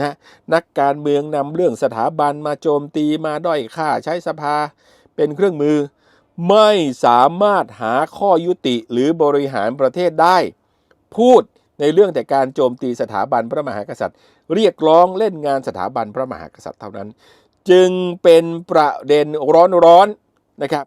นะนักการเมืองนำเรื่องสถาบันมาโจมตีมาด้อยค่าใช้สภาเป็นเครื่องมือ ไม่สามารถหาข้อยุติหรือบริหารประเทศได้ พูดในเรื่องแต่การโจมตีสถาบันพระมหากษัตริย์ เรียกร้องเล่นงานสถาบันพระมหากษัตริย์เท่านั้น จึงเป็นประเด็นร้อนๆนะครับ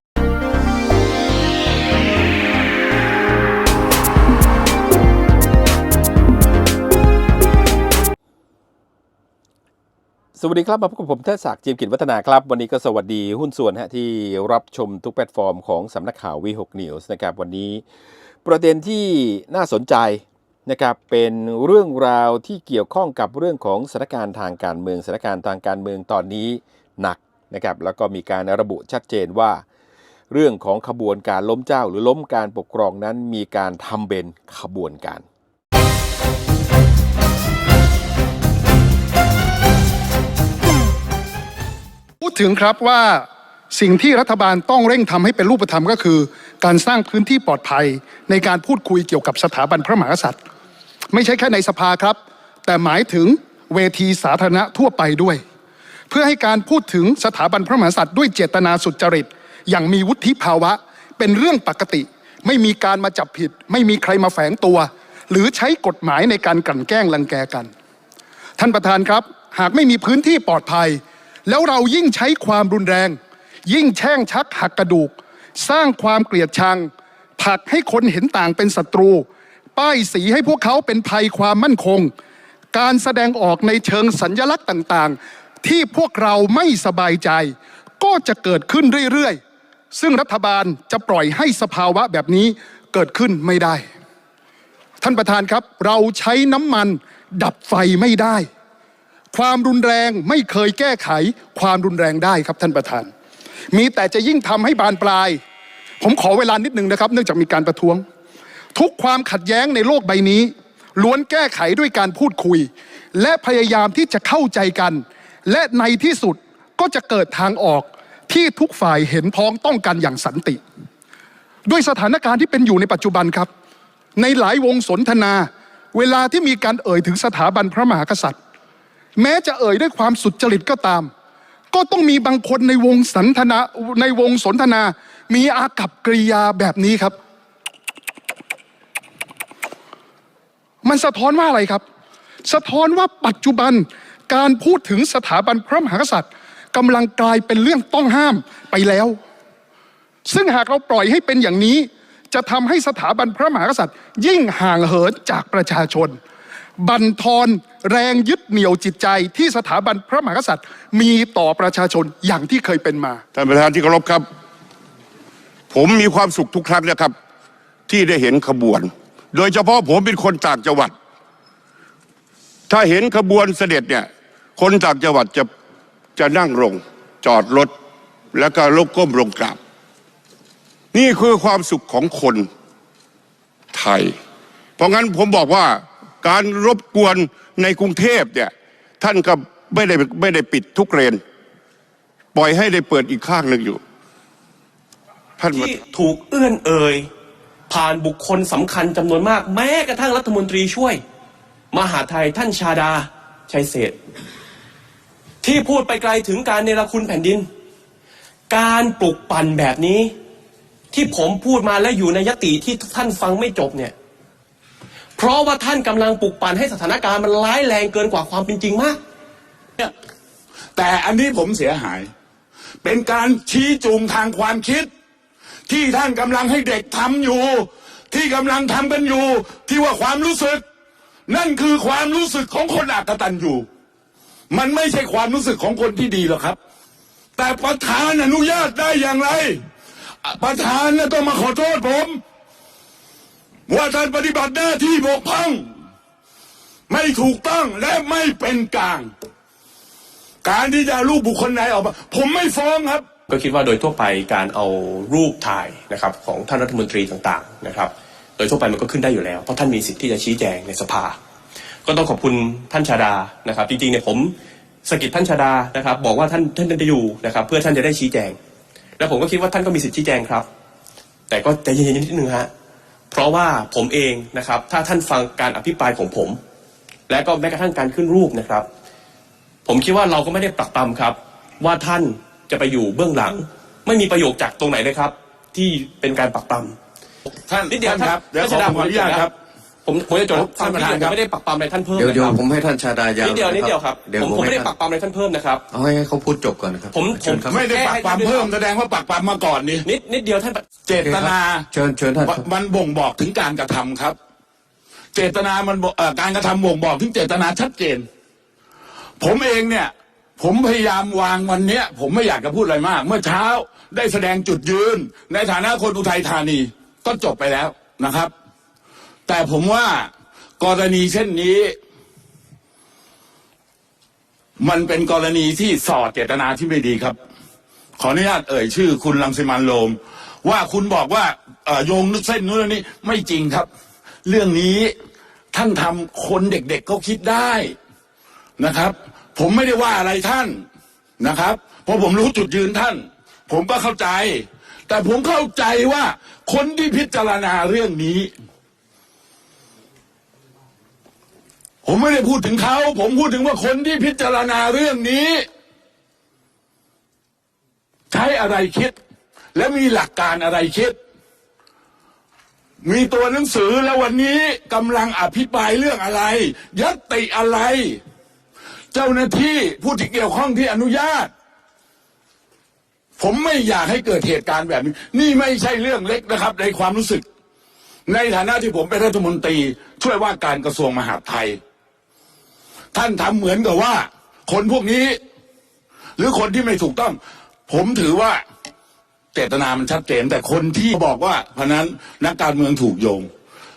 สวัสดีครับ มาพบกับผมเทศศักดิ์จีมกิจวัฒนาครับ วันนี้ก็สวัสดีหุ้นส่วนฮะที่รับชมทุกแพลตฟอร์มของสำนักข่าววีหกนิวส์นะครับ วันนี้ประเด็นที่น่าสนใจนะครับเป็นเรื่องราวที่เกี่ยวข้องกับเรื่องของสถานการณ์ทางการเมืองสถานการณ์ทางการเมืองตอนนี้หนักนะครับแล้วก็มีการระบุชัดเจนว่า เรื่องของขบวนการล้มเจ้าหรือล้มการปกครองนั้นมีการทำเป็นขบวนการ พูดถึงครับว่าสิ่งที่รัฐบาลต้องเร่งทำให้เป็นรูปธรรมก็คือ การสร้างพื้นที่ปลอดภัยในการพูดคุยเกี่ยวกับสถาบันพระมหากษัตริย์ ไม่ใช่แค่ในสภาครับ แต่หมายถึงเวทีสาธารณะทั่วไปด้วย เพื่อให้การพูดถึงสถาบันพระมหากษัตริย์ด้วยเจตนาสุจริต อย่างมีวุฒิภาวะ เป็นเรื่องปกติ ไม่มีการมาจับผิด ไม่มีใครมาแฝงตัว หรือใช้กฎหมายในการกลั่นแกล้งรังแกกัน ท่านประธานครับ หากไม่มีพื้นที่ปลอดภัย แล้วเรายิ่งใช้ความรุนแรง ยิ่งแช่งชักหักกระดูก สร้างความเกลียดชังผลักให้คนเห็นต่างเป็นศัตรู ป้ายสีให้พวกเขาเป็นภัยความมั่นคง การแสดงออกในเชิงสัญญลักษณ์ต่างๆ ที่พวกเราไม่สบายใจ ก็จะเกิดขึ้นเรื่อยๆ ซึ่งรัฐบาลจะปล่อยให้สภาวะแบบนี้เกิดขึ้นไม่ได้ ท่านประธานครับเราใช้น้ำมันดับไฟไม่ได้ ความรุนแรงไม่เคยแก้ไขความรุนแรงได้ครับท่านประธาน มีแต่จะยิ่งทำให้บานปลาย ผมขอเวลานิดนึงนะครับ เนื่องจากมีการประท้วง ทุกความขัดแย้งในโลกใบนี้ ล้วนแก้ไขด้วยการพูดคุย และพยายามที่จะเข้าใจกัน และในที่สุดก็จะเกิดทางออกที่ทุกฝ่ายเห็นพ้องต้องกันอย่างสันติ ด้วยสถานการณ์ที่เป็นอยู่ในปัจจุบันครับ ในหลายวงสนทนา เวลาที่มีการเอ่ยถึงสถาบันพระมหากษัตริย์ แม้จะเอ่ยด้วยความสุดจริตก็ตาม ก็ต้องมีบางคนในวงสนทนาในวงสนทนา มีอากับกริยาแบบนี้ครับ มันสะท้อนว่าอะไรครับ สะท้อนว่าปัจจุบันการพูดถึงสถาบันพระมหากษัตริย์กำลังกลายเป็นเรื่องต้องห้ามไปแล้ว ซึ่งหากเราปล่อยให้เป็นอย่างนี้ จะทำให้สถาบันพระมหากษัตริย์ ยิ่งห่างเหินจากประชาชน บั่นทอนแรงยึดเหนี่ยวจิตใจที่สถาบันพระมหากษัตริย์ มีต่อประชาชนอย่างที่เคยเป็นมา ท่านประธานที่เคารพครับ ผมมีความสุขทุกครั้งนะครับ ที่ได้เห็นขบวน โดยเฉพาะผมเป็นคนต่างจังหวัด ถ้าเห็นขบวนเสด็จเนี่ย คนต่างจังหวัดจะจะนั่งลงจอดรถแล้วก็ลกก้มลงกราบ นี่คือความสุขของคนไทย เพราะงั้นผมบอกว่า การรบกวนในกรุงเทพเนี่ยท่านก็ไม่ได้ไม่ได้ปิดทุกเรนปล่อยให้ได้เปิดอีกข้างหนึ่งอยู่ ท่านที่ถูกเอื้อนเอ่ยผ่านบุคคลสำคัญจำนวนมาก แม้กระทั่งรัฐมนตรีช่วย มหาไทยท่านชาดาชัยเศษที่พูดไปไกลถึงการเนรคุณแผ่นดิน การปลุกปั่นแบบนี้ ที่ผมพูดมาและอยู่ในยติที่ท่านฟังไม่จบเนี่ย เพราะว่าท่านกำลังปลุกปั่นให้สถานการณ์มันร้ายแรงเกินกว่าความเป็นจริงมากเนี่ยแต่อันนี้ผมเสียหาย เป็นการชี้จูงทางความคิด ที่ท่านกำลังให้เด็กทำอยู่ ที่กำลังทำกันอยู่ ที่ว่าความรู้สึก นั่นคือความรู้สึกของคนอักตันอยู่ มันไม่ใช่ความรู้สึกของคนที่ดีหรอกครับ แต่ประธานอนุญาตได้อย่างไร ประธานต้องมาขอโทษผม ว่าท่านปฏิบัติหน้าที่บกพร่อง ไม่ถูกต้องและไม่เป็นกลาง การที่จะรูปบุคคลไหนออกมา ผมไม่ฟ้องครับ ก็คิดว่าโดยทั่วไปการเอารูปถ่ายนะครับ ของท่านรัฐมนตรีต่างๆนะครับ โดยทั่วไปมันก็ขึ้นได้อยู่แล้ว เพราะท่านมีสิทธิ์ที่จะชี้แจงในสภา ก็ต้องขอบคุณท่านชาดานะครับ จริงๆเนี่ยผมสะกิดท่านชาดานะครับ บอกว่าท่านท่านจะอยู่นะครับ เพื่อท่านจะได้ชี้แจง แล้วผมก็คิดว่าท่านก็มีสิทธิ์ชี้แจงครับ แต่ก็ใจเย็นๆนิดนึงฮะ เพราะว่าผมเองนะครับ ถ้าท่านฟังการอภิปรายของผม และก็แม้กระทั่งการขึ้นรูปนะครับ ผมคิดว่าเราก็ไม่ได้ปรักปรำครับ ว่าท่านจะไปอยู่เบื้องหลัง ไม่มีประโยคจากตรงไหนเลยครับ ที่เป็นการปรักปรำท่านนิดเดียวท่านครับเดี๋ยวขอท่านขออนุญาตครับ ผมผมจะจดท่านประธานครับไม่ได้ปรักปรำอะไรท่านเพิ่มเดี๋ยวนะเดี๋ยวครับผมให้ท่านชาดายาวนิดเดียวนิดเดียวครับเดี๋ยวผมผมผมไม่ให้ได้ปรัท่านกปรำอะไรท่านเพิ่มนะครับ เอาให้เขาพูดจบก่อนนะครับผมเชิญครับผมไม่ได้ปักปามเพิ่มแสดงว่าปักปามมาก่อนนี่นิดนิดเดียวท่านเจตนา เชิญเชิญท่านครับมันบ่งบอกถึงการกระทำครับ เจตนามันบอกเอ่อการกระทำบ่งบอกถึงเจตนาชัดเจน ผมเองเนี่ย ผมพยายามวางวันเนี้ย ผมไม่อยากจะพูดอะไรมาก เมื่อเช้าได้แสดงจุดยืน ในฐานะคนอุทัยธานีก็จบไปแล้วนะครับ แต่ผมว่ากรณีเช่นนี้ มันเป็นกรณีที่สอดเจตนาที่ไม่ดีครับ ขออนุญาตเอ่ยชื่อ คุณลังสิมันโรมว่าคุณบอกว่าโยงนึกเส้นนู้นนี่ไม่จริงครับ เรื่องนี้ท่านทำคนเด็กๆเขาคิดได้นะครับ ผมไม่ได้ว่าอะไรท่านนะครับ เพราะผมรู้จุดยืนท่าน ผมก็เข้าใจ แต่ผมเข้าใจว่าคนที่พิจารณาเรื่องนี้ ผมไม่ได้พูดถึงเขา ผมพูดถึงว่าคนที่พิจารณาเรื่องนี้ ใช้อะไรคิด และมีหลักการอะไรคิด มีตัวหนังสือแล้ววันนี้กำลังอภิปรายเรื่องอะไร ยัตติอะไร เจ้าหน้าที่ผู้ที่เกี่ยวข้องที่อนุญาต ผมไม่อยากให้เกิดเหตุการณ์แบบนี้ นี่ไม่ใช่เรื่องเล็กนะครับ ในความรู้สึกในฐานะที่ผมเป็นรัฐมนตรี ช่วยว่าการกระทรวงมหาดไทย ท่านทำเหมือนกับว่า คนพวกนี้ หรือคนที่ไม่ถูกต้อง ผมถือว่าเจตนามันชัดเจน แต่คนที่บอกว่าเพราะนั้นนักการเมืองถูกโยง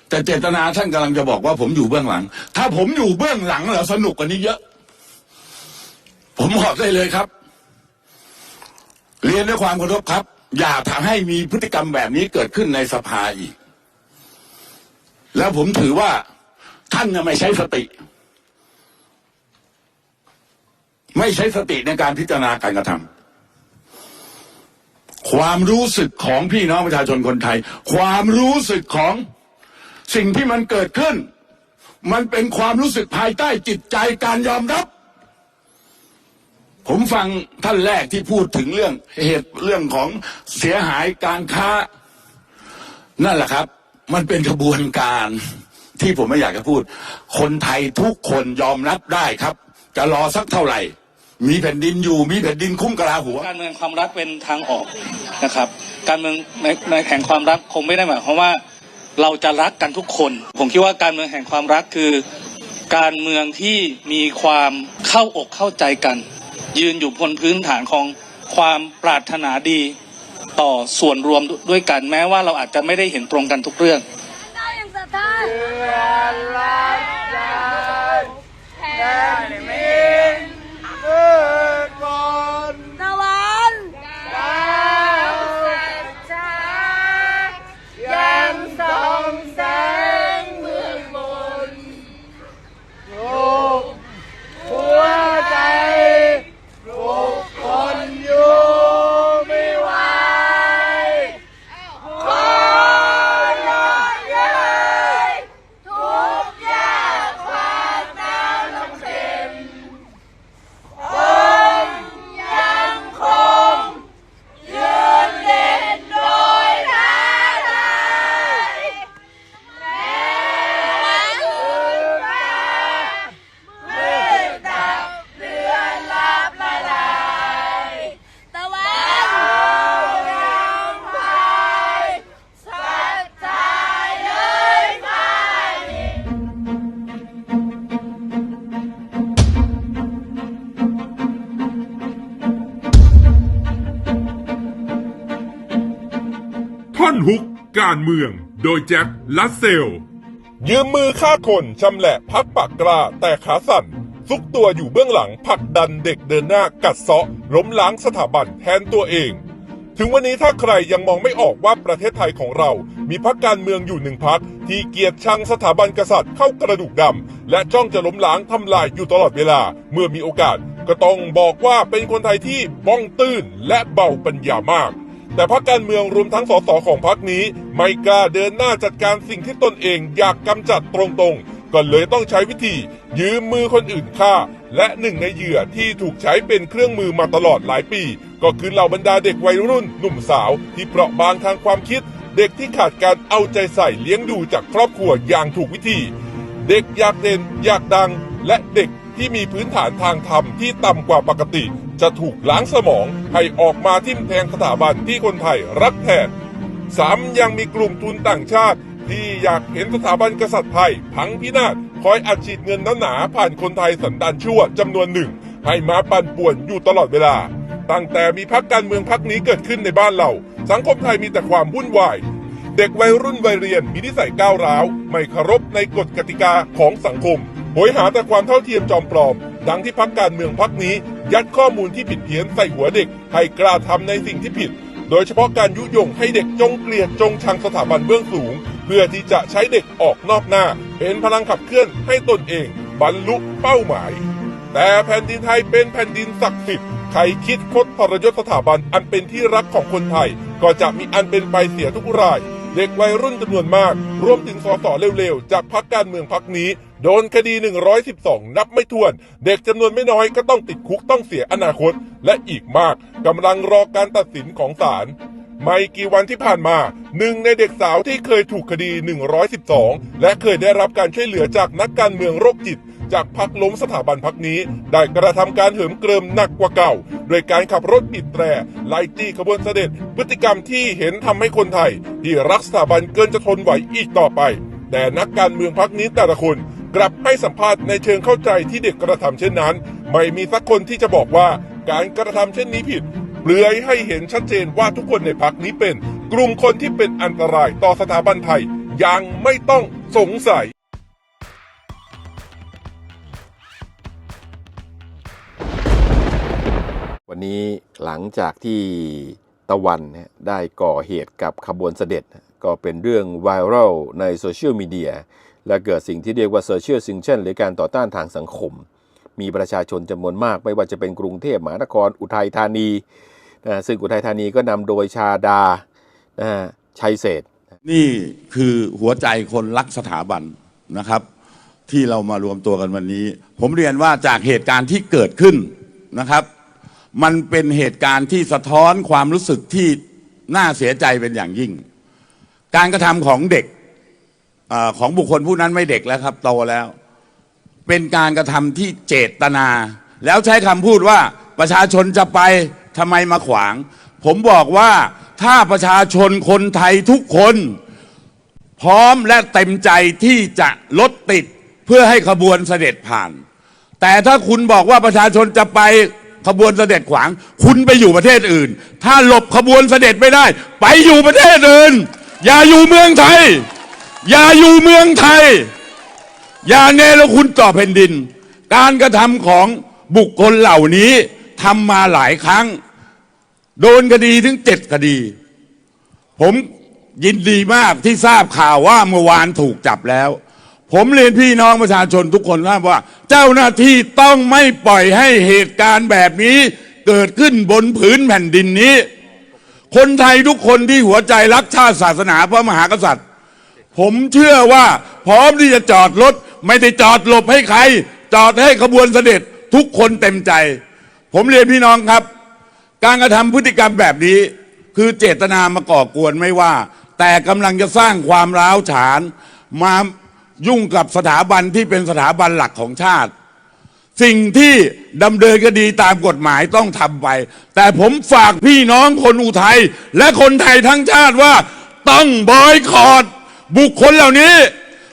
แต่เจตนาท่านกำลังจะบอกว่า ผมอยู่เบื้องหลัง ถ้าผมอยู่เบื้องหลังแล้วสนุกกว่านี้เยอะ ผมบอกได้เลยครับ เรียนด้วยความเคารพครับ อย่าทำให้มีพฤติกรรมแบบนี้เกิดขึ้นในสภาอีก แล้วผมถือว่าท่านน่ะไม่ใช้สติ ไม่ใช้สติในการพิจารณาการกระทำความรู้สึกของพี่น้องประชาชนคนไทย ความรู้สึกของสิ่งที่มันเกิดขึ้น มันเป็นความรู้สึกภายใต้จิตใจการยอมรับ ผมฟังท่านแรกที่พูดถึงเรื่องเหตุเรื่องของเสียหายการค้า นั่นแหละครับ มันเป็นกระบวนการที่ผมไม่อยากจะพูด คนไทยทุกคนยอมรับได้ครับ จะรอสักเท่าไหร่ มีแผ่นดินอยู่มีแผ่นดินคุ้มกระลาหัว การเมืองความรักเป็นทางออกนะครับ การเมืองในในแห่งความรักคงไม่ได้หมายความว่าเราจะรักกันทุกคน ผมคิดว่าการเมืองแห่งความรักคือ การเมืองที่มีความเข้าอกเข้าใจกัน ยืนอยู่บนพื้นฐานของความปรารถนาดีต่อส่วนรวมด้วยกันแม้ว่าเราอาจจะไม่ได้เห็นตรงกันทุกเรื่องได้ยังศ เมือง โดยแจ็คลัสเซล ยืมมือฆ่าคนชำแหละพักปากกล้าแต่ขาสั่น ซุกตัวอยู่เบื้องหลังผลักดันเด็กเดินหน้ากัดเซาะล้มล้างสถาบันแทนตัวเอง ถึงวันนี้ถ้าใครยังมองไม่ออกว่าประเทศไทยของเรา มีพักการเมืองอยู่หนึ่งพักที่เกียรติชังสถาบันกษัตริย์เข้ากระดูกดำและจ้องจะล้มล้างทำลายอยู่ตลอดเวลา เมื่อมีโอกาส ก็ต้องบอกว่าเป็นคนไทยที่บ้องตื้นและเบาปัญญามาก แต่พรรคการเมืองรวมทั้งสสของพรรคนี้ ไม่กล้าเดินหน้าจัดการสิ่งที่ตนเองอยากกำจัดตรงๆ ก็เลยต้องใช้วิธี ยืมมือคนอื่นฆ่า และหนึ่งในเหยื่อที่ถูกใช้เป็นเครื่องมือมาตลอดหลายปี ก็คือเหล่าบรรดาเด็กวัยรุ่น หนุ่มสาว ที่เปราะบางทางความคิด เด็กที่ขาดการเอาใจใส่เลี้ยงดูจากครอบครัวอย่างถูกวิธี เด็กอยากเด่นอยากดังและเด็กที่มีพื้นฐานทางธรรมที่ต่ำกว่าปกติ จะถูกล้างสมองให้ออกมาทิ่มแทงสถาบันที่คนไทยรักแทนซ้ำยังมีกลุ่มทุนต่างชาติ ที่อยากเห็นสถาบันกษัตริย์ไทย พังพินาศคอยอัดฉีดเงินนหนาผ่านคนไทยสันดานชั่วจำนวนหนึ่ง ให้มาปั่นป่วนอยู่ตลอดเวลา ตั้งแต่มีพักการเมืองพักนี้เกิดขึ้นในบ้านเรา สังคมไทยมีแต่ความวุ่นวายเด็กวัยรุ่นวัยเรียนมีนิสัยก้าวร้าว ไม่เคารพในกฎกติกาของสังคม โหยหาแต่ความเท่าเทียมจอมปลอม ดังที่พักการเมืองพักนี้ ยัดข้อมูลที่ผิดเพี้ยนใส่หัวเด็ก ให้กล้าทำในสิ่งที่ผิด โดยเฉพาะการยุยงให้เด็กจงเกลียดจงชังสถาบันเบื้องสูง เพื่อที่จะใช้เด็กออกนอกหน้า เป็นพลังขับเคลื่อนให้ตนเอง บรรลุเป้าหมาย แต่แผ่นดินไทยเป็นแผ่นดินศักดิ์สิทธิ์ใครคิดคดทรยศสถาบันอันเป็นที่รักของคนไทย ก็จะมีอันเป็นไปเสียทุกราย เด็กวัยรุ่นจำนวนมาก รวมถึงสสเร็วๆ จากพักการเมืองพักนี้ โดนคดี 112 นับไม่ถ้วน เด็กจำนวนไม่น้อยก็ต้องติดคุกต้องเสียอนาคต และอีกมากกำลังรอการตัดสินของศาลไม่กี่วันที่ผ่านมาหนึ่งในเด็กสาวที่เคยถูกคดี 112 และเคยได้รับการช่วยเหลือจากนักการเมืองโรคจิต จากพักล้มสถาบันพักนี้ ได้กระทำการเหิมเกริมหนักกว่าเก่า โดยการขับรถบิดแตรไล่จี้ขบวนเสด็จ พฤติกรรมที่เห็นทำให้คนไทย ที่รักสถาบันเกินจะทนไหวอีกต่อไป แต่นักการเมืองพักนี้แต่ละคน กลับให้สัมภาษณ์ในเชิงเข้าใจที่เด็กกระทำเช่นนั้น ไม่มีสักคนที่จะบอกว่าการกระทำเช่นนี้ผิดเปลือยให้เห็นชัดเจนว่าทุกคนในพักนี้เป็น กลุ่มคนที่เป็นอันตรายต่อสถาบันไทยยังไม่ต้องสงสัยวันนี้หลังจากที่ตะวันได้ก่อเหตุกับขบวนเสด็จ ก็เป็นเรื่องไวรัลในโซเชียลมีเดีย และเกิดสิ่งที่เรียกว่าโซเชียลซิงเชันหรือการต่อต้านทางสังคม มีประชาชนจำนวนมาก ไม่ว่าจะเป็นกรุงเทพมหานคร อุทัยธานีนะซึ่งอุทัยธานีก็นำโดยชาดานะชัยเศษ นี่คือหัวใจคนรักสถาบันนะครับ ที่เรามารวมตัวกันวันนี้ ผมเรียนว่าจากเหตุการณ์ที่เกิดขึ้นนะครับ มันเป็นเหตุการณ์ที่สะท้อนความรู้สึกที่น่าเสียใจเป็นอย่างยิ่ง การกระทำของเด็ก อาของบุคคลผู้นั้นไม่เด็กแล้วครับ โตแล้ว เป็นการกระทำที่เจตนา แล้วใช้คำพูดว่าประชาชนจะไปทำไมมาขวาง ผมบอกว่าถ้าประชาชนคนไทยทุกคน พร้อมและเต็มใจที่จะลดติดเพื่อให้ขบวนเสด็จผ่าน แต่ถ้าคุณบอกว่าประชาชนจะไปขบวนเสด็จขวาง คุณไปอยู่ประเทศอื่น ถ้าหลบขบวนเสด็จไม่ได้ ไปอยู่ประเทศอื่น อย่าอยู่เมืองไทย อย่าอยู่เมืองไทย อย่าเนรคุณต่อแผ่นดิน การกระทำของบุคคลเหล่านี้ทำมาหลายครั้ง โดนคดีถึงเจ็ดคดี ผมยินดีมากที่ทราบข่าวว่าเมื่อวานถูกจับแล้ว ผมเรียนพี่น้องประชาชนทุกคนทราบว่า เจ้าหน้าที่ต้องไม่ปล่อยให้เหตุการณ์แบบนี้ เกิดขึ้นบนผืนแผ่นดินนี้ คนไทยทุกคนที่หัวใจรักชาติศาสนาพระมหากษัตริย์ ผมเชื่อว่า พร้อมที่จะจอดรถ ไม่ได้จอดหลบให้ใคร จอดให้ขบวนเสด็จทุกคนเต็มใจ ผมเรียนพี่น้องครับ การกระทำพฤติกรรมแบบนี้ คือเจตนามาก่อกวนไม่ว่า แต่กำลังจะสร้างความร้าวฉาน มายุ่งกับสถาบันที่เป็นสถาบันหลักของชาติ สิ่งที่ดำเนินคดีตามกฎหมายต้องทำไป แต่ผมฝากพี่น้องคนอุทัยและคนไทยทั้งชาติว่าต้องบอยคอรด บุคคลเหล่านี้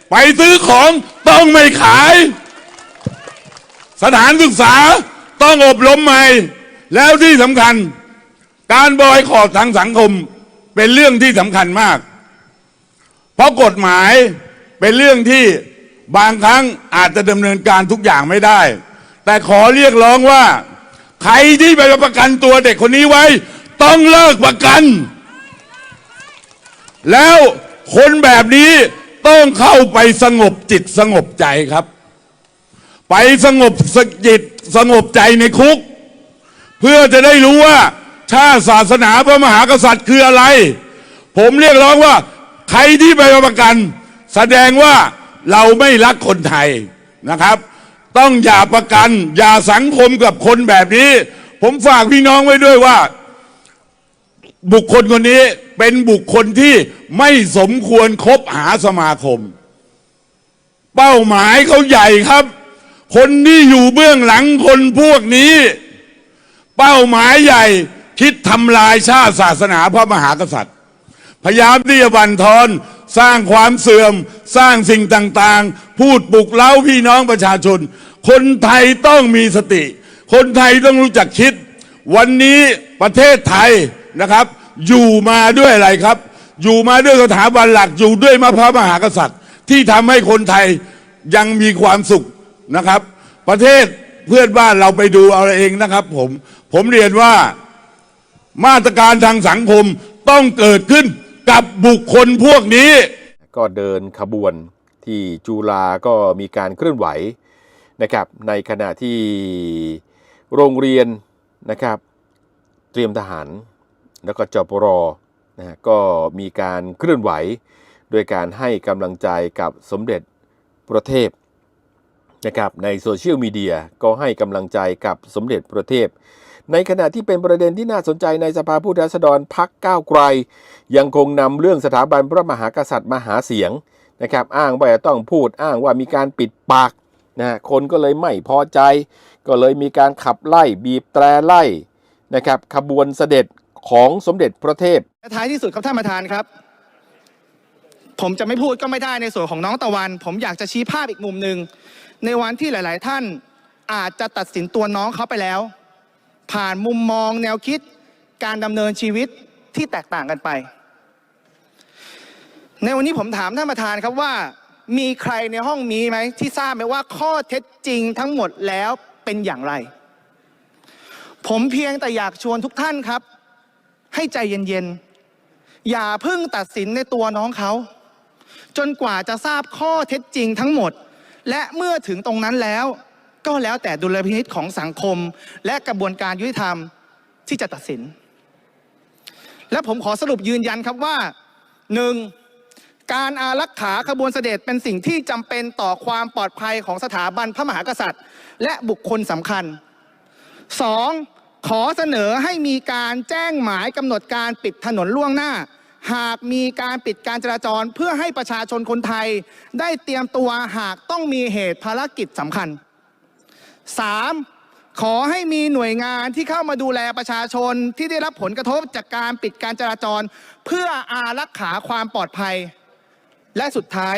ไปซื้อของต้องไม่ขาย สถานศึกษาต้องอบรมใหม่ แล้วที่สำคัญ การบอยคอรดทางสังคมเป็นเรื่องที่สำคัญมาก เพราะกฎหมายเป็นเรื่องที่บางครั้งอาจจะดำเนินการทุกอย่างไม่ได้ แต่ขอเรียกร้องว่า ใครที่ไปประกันตัวเด็กคนนี้ไว้ ต้องเลิกประกัน แล้ว คนแบบนี้ต้องเข้าไปสงบจิตสงบใจครับ ไปสงบสจิตสงบใจในคุก เพื่อจะได้รู้ว่าชาติศาสนาพระมหากษัตริย์คืออะไร ผมเรียกร้องว่า ใครที่ไปประกัน แสดงว่าเราไม่รักคนไทยนะครับ ต้องอย่าประกัน อย่าสังคมกับคนแบบนี้ ผมฝากพี่น้องไว้ด้วยว่า บุคคลคนนี้เป็นบุคคลที่ไม่สมควรคบหาสมาคม เป้าหมายเขาใหญ่ครับ คนที่อยู่เบื้องหลังคนพวกนี้ เป้าหมายใหญ่คิดทำลายชาติศาสนาพระมหากษัตริย์ พยายามที่จะบันทอนสร้างความเสื่อมสร้างสิ่งต่างๆ พูดปลุกเล้าพี่น้องประชาชน คนไทยต้องมีสติ คนไทยต้องรู้จักคิด วันนี้ประเทศไทย นะครับ อยู่มาด้วยอะไรครับ อยู่มาด้วยสถาบันหลักอยู่ด้วยมพระมหากษัตริย์ ที่ทำให้คนไทยยังมีความสุขนะครับ ประเทศเพื่อนบ้านเราไปดูเอาเองนะครับ ผมผมเรียนว่ามาตรการทางสังคมต้องเกิดขึ้นกับบุคคลพวกนี้ ก็เดินขบวนที่จุฬาก็มีการเคลื่อนไหวนะครับ ในขณะที่โรงเรียนนะครับ เตรียมทหาร แล้วก็จปรนะก็มีการเคลื่อนไหวโดยการให้กำลังใจกับสมเด็จพระเทพนะครับในโซเชียลมีเดียก็ให้กำลังใจกับสมเด็จพระเทพ ในขณะที่เป็นประเด็นที่น่าสนใจในสภาผู้แทนราษฎรพักก้าวไกล ยังคงนำเรื่องสถาบันพระมหากษัตริย์มาหาเสียงนะครับอ้างว่าต้องพูดอ้างว่ามีการปิดปากนะฮะคนก็เลยไม่พอใจ ก็เลยมีการขับไล่บีบแตรไล่นะครับขบวนเสด็จ ของสมเด็จพระเทพท้ายที่สุดครับท่านประธานครับ ผมจะไม่พูดก็ไม่ได้ในส่วนของน้องตะวัน ผมอยากจะชี้ภาพอีกมุมหนึ่งในวันที่หลาย ๆ ท่านอาจจะตัดสินตัวน้องเขาไปแล้ว ผ่านมุมมองแนวคิดการดำเนินชีวิตที่แตกต่างกันไป ในวันนี้ผมถามท่านประธานครับว่า มีใครในห้องนี้ไหมที่ทราบไหมว่าข้อเท็จจริงทั้งหมดแล้วเป็นอย่างไร ผมเพียงแต่อยากชวนทุกท่านครับ ให้ใจเย็นๆ อย่าเพิ่งตัดสินในตัวน้องเขา จนกว่าจะทราบข้อเท็จจริงทั้งหมด และเมื่อถึงตรงนั้นแล้ว ก็แล้วแต่ดุลพินิษของสังคม และกระบวนการยุติธรรมที่จะตัดสิน และผมขอสรุปยืนยันครับว่าหนึ่งการอารักขาขบวนเสด็จเป็นสิ่งที่จำเป็นต่อความปลอดภัยของสถาบันพระมหากษัตริย์ และบุคคลสำคัญสอง ขอเสนอให้มีการแจ้งหมายกำหนดการปิดถนนล่วงหน้า หากมีการปิดการจราจรเพื่อให้ประชาชนคนไทย ได้เตรียมตัวหากต้องมีเหตุภารกิจสำคัญ 3. ขอให้มีหน่วยงานที่เข้ามาดูแลประชาชนที่ได้รับผลกระทบจากการปิดการจราจร เพื่ออารักขาความปลอดภัย และสุดท้าย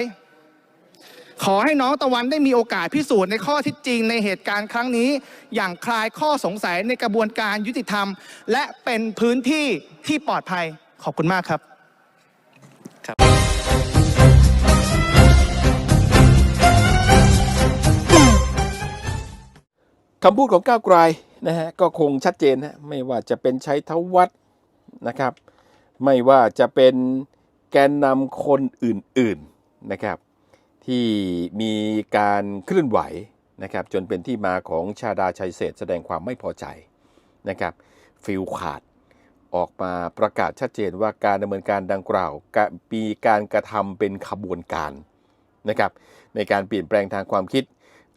ขอให้น้องตะวันได้มีโอกาสพิสูจน์ในข้อที่จริงในเหตุการณ์ครั้งนี้ อย่างคลายข้อสงสัยในกระบวนการยุติธรรม และเป็นพื้นที่ที่ปลอดภัยขอบคุณมากครับคำพูดของก้าวไกลนะฮะก็คงชัดเจนฮะไม่ว่าจะเป็นชัยธวัฒนะครับ ไม่ว่าจะเป็นแกนนำคนอื่นๆนะครับ ที่มีการเคลื่อนไหวนะครับจนเป็นที่มาของชาดาชัยเศษแสดงความไม่พอใจนะครับฟิลขาดออกมาประกาศชัดเจนว่าการดำเนินการดังกล่าวมีการกระทำเป็นขบวนการนะครับในการเปลี่ยนแปลงทางความคิด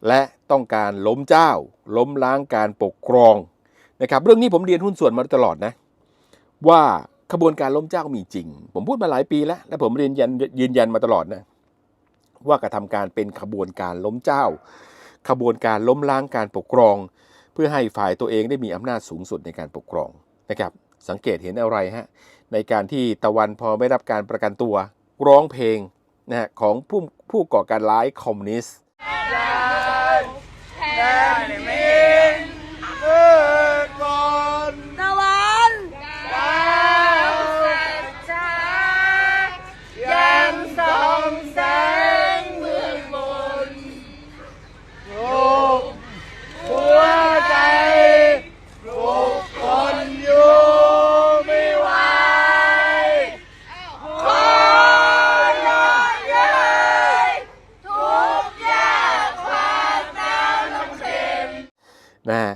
และต้องการล้มเจ้า ล้มล้างการปกครองนะครับเรื่องนี้ผมเรียนหุ้นส่วนมาตลอดนะว่าขบวนการล้มเจ้ามีจริง ผมพูดมาหลายปีแล้วและผมเรียนยันยืนยันมาตลอดนะ ว่ากระทำการเป็นขบวนการล้มเจ้า ขบวนการล้มล้างการปกครอง เพื่อให้ฝ่ายตัวเองได้มีอำนาจสูงสุดในการปกครองนะครับ สังเกตเห็นอะไรฮะในการที่ตะวันพอไม่รับการประกันตัว ร้องเพลงนะฮะของผู้ผู้ก่อการร้ายคอมมิวนิสต์ะวันยังส่องแสงเมืองบนลูกหัวใจลูกคนอยู่ไม่ไหวขอรอเย้ยทุกข์ยากความหนาวลำเค็ญ นะฮะ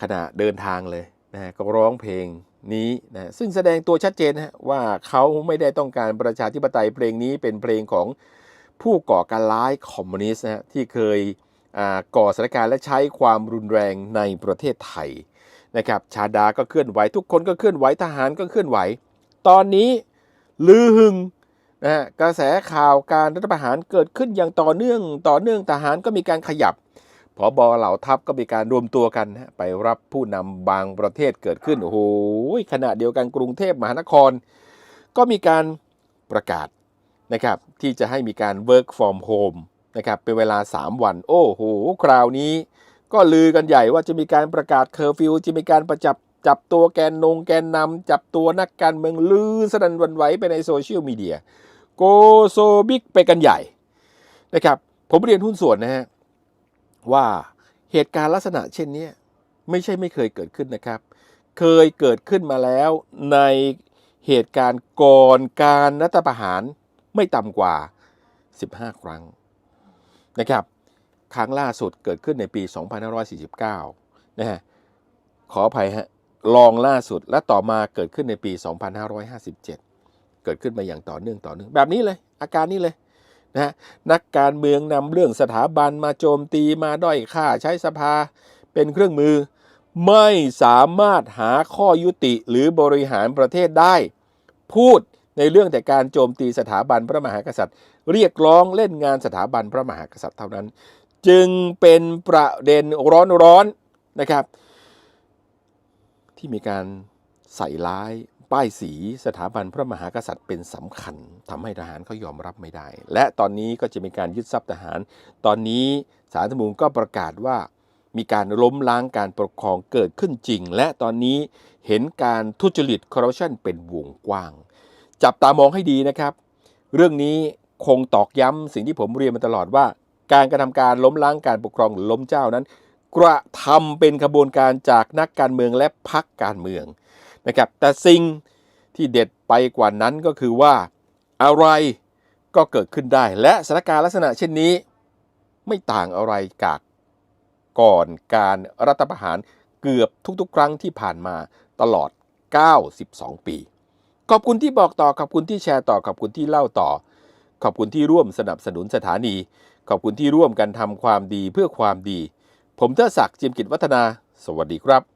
ขณะเดินทางเลยนะฮะก็ร้องเพลงนี้นะ ซึ่งแสดงตัวชัดเจนว่าเขาไม่ได้ต้องการประชาธิปไตยเพลงนี้เป็นเพลงของผู้ก่อการร้ายคอมมิวนิสต์นะที่เคยก่อสถานการณ์และใช้ความรุนแรงในประเทศไทยนะครับชาดาก็เคลื่อนไหวทุกคนก็เคลื่อนไหวทหารก็เคลื่อนไหว ตอนนี้ลือหึงนะฮะกระแสข่าวการรัฐประหารเกิดขึ้นอย่างต่อเนื่องต่อเนื่องทหารก็มีการขยับ ผอบอเหล่าทัพก็มีการรวมตัวกันนะฮะไปรับผู้นำบางประเทศเกิดขึ้น โอ้โหขณะเดียวกันกรุงเทพมหานคร ก็มีการประกาศนะครับที่จะให้มีการ work from home นะครับเป็นเวลา 3 วัน โอ้โห คราวนี้ ก็ลือกันใหญ่ว่าจะมีการประกาศเคอร์ฟิวจะมีการประจับจับตัวแกนนงแกนนำจับตัวนักการเมืองลือสนันวันไหวไปในโซเชียลมีเดียโกโซบิกไปกันใหญ่นะครับผมเรียนหุ้นส่วนนะฮะ ว่าเหตุการณ์ลักษณะเช่นนี้ไม่ใช่ไม่เคยเกิดขึ้นนะครับ เคยเกิดขึ้นมาแล้วในเหตุการณ์ก่อนการรัฐประหารไม่ต่ำกว่า 15 ครั้งนะครับ ครั้งล่าสุดเกิดขึ้นในปี 2549 นะฮะขออภัยฮะลองล่าสุดและต่อมาเกิดขึ้นในปี 2557 เกิดขึ้นมาอย่างต่อเนื่องต่อเนื่องแบบนี้เลย อาการนี้เลย นะนักการเมืองนำเรื่องสถาบันมาโจมตีมาด้อยค่าใช้สภาเป็นเครื่องมือ ไม่สามารถหาข้อยุติหรือบริหารประเทศได้ พูดในเรื่องแต่การโจมตีสถาบันพระมหากษัตริย์ เรียกร้องเล่นงานสถาบันพระมหากษัตริย์เท่านั้น จึงเป็นประเด็นร้อนๆนะครับ ที่มีการใส่ร้าย ป้ายสีสถาบันพระมหากษัตริย์เป็นสำคัญทำให้ทหารเขายอมรับไม่ได้ และตอนนี้ก็จะมีการยึดทรัพย์ทหาร ตอนนี้สารธรรมนูญก็ประกาศว่ามีการล้มล้างการปกครองเกิดขึ้นจริง และตอนนี้เห็นการทุจริตคอร์รัปชันเป็นวงกว้าง จับตามองให้ดีนะครับ เรื่องนี้คงตอกย้ำสิ่งที่ผมเรียนมาตลอดว่า การกระทำการล้มล้างการปกครองหรือล้มเจ้านั้น กระทำเป็นขบวนการจากนักการเมืองและพรรคการเมือง นะครับแต่สิ่งที่เด็ดไปกว่านั้นก็คือว่าอะไรก็เกิดขึ้นได้ และสถานการณ์ลักษณะเช่นนี้ ไม่ต่างอะไรจากก่อนการรัฐประหารเกือบทุกๆ ครั้งที่ผ่านมาตลอด 92 ปี ขอบคุณที่บอกต่อ ขอบคุณที่แชร์ต่อ ขอบคุณที่เล่าต่อ ขอบคุณที่ร่วมสนับสนุนสถานี ขอบคุณที่ร่วมกันทำความดีเพื่อความดี ผมเทดศักดิ์จียมกิจวัฒนา สวัสดีครับ